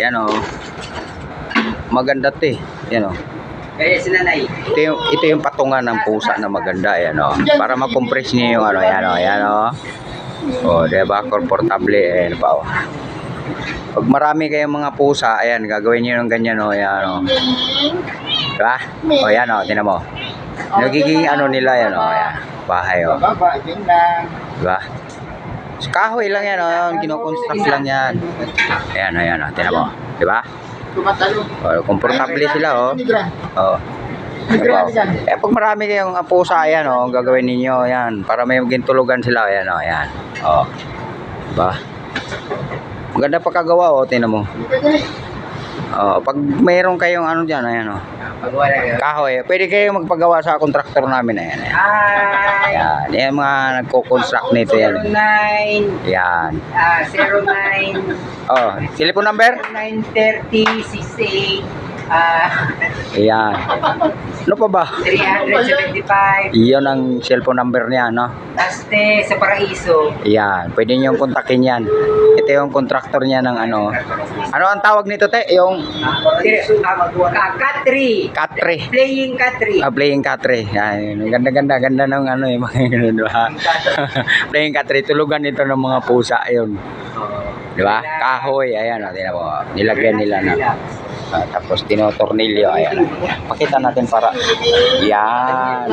Yan o. Maganda to eh. Yan o. Kaya si nanay. Ito yung, ito yung patungan ng pusa na maganda. Yan o. Para mag-compress niya yung ano. Yan o. Yan o. O, diba? Komportable. Ayan pa o. Pag marami kayong mga pusa, ayan, gagawin niyo ng ganyan o. Yan o. Diba? O, yan o. Tinan mo. Nagiging ano nila yan o. Ayan. Bahay o. Lang. Diba? Kahoy lang yan, oh. Kinoconstruct lang yan. Ayan, ayan, oh. Tinan mo. Diba? Oh, komportable sila, oh. Oh. Diba? Eh, pag marami kayong pusa, ayan, oh. Gagawin ninyo, ayan. Para may gintulugan sila, ayan, oh. Ayan. Oh. Diba? Maganda pagkagawa, oh. Tinan mo. Oh, pag mayroon kayong ano dyan, ayan, oh. Pag wala yun. Kahoy, pwede kayong magpagawa sa kontraktor namin, ayan, ayan. Ay! Ayan, yan mga nagko-construct nito yan. 09, Yan. ah, 09, Oh, telephone number? 930, 68, ah, Ayan. Ano pa ba? 375, Iyon ang cellphone number niya, no? Taste sa Paraiso. Ayan. Pwede niyong kontakin yan. Ito yung contractor niya ng ano. Ano ang tawag nito, te? Yung Katri. Katre. Playing Katri. Ah, playing Katre. Yan. Ang Ganda-ganda. Ganda ng ano yung mga ganun, playing Katre. Tulugan ito ng mga pusa. Yun. Di ba? Kahoy. Ayan. O, tingnan mo. Nilagyan nila na. Ah, tapos tinotornilyo. Ayan. Pakita natin para. Yan.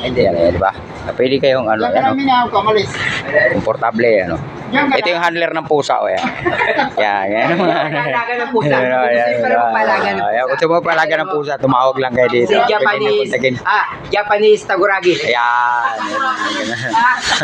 Hindi yan. Di ba? Ah, Pwede kayong ano. Ka ano komportable ano. Ito yung handler ng pusa o yan. yan, yan mga Palaga ng pusa. Yan, yan, yan, yan. Ayan, pusa. Gusto mo palaga ng pusa, tumawag lang kayo dito. Japanese, ah, Japanese Taguragi. Ayan. yan, yan, yan.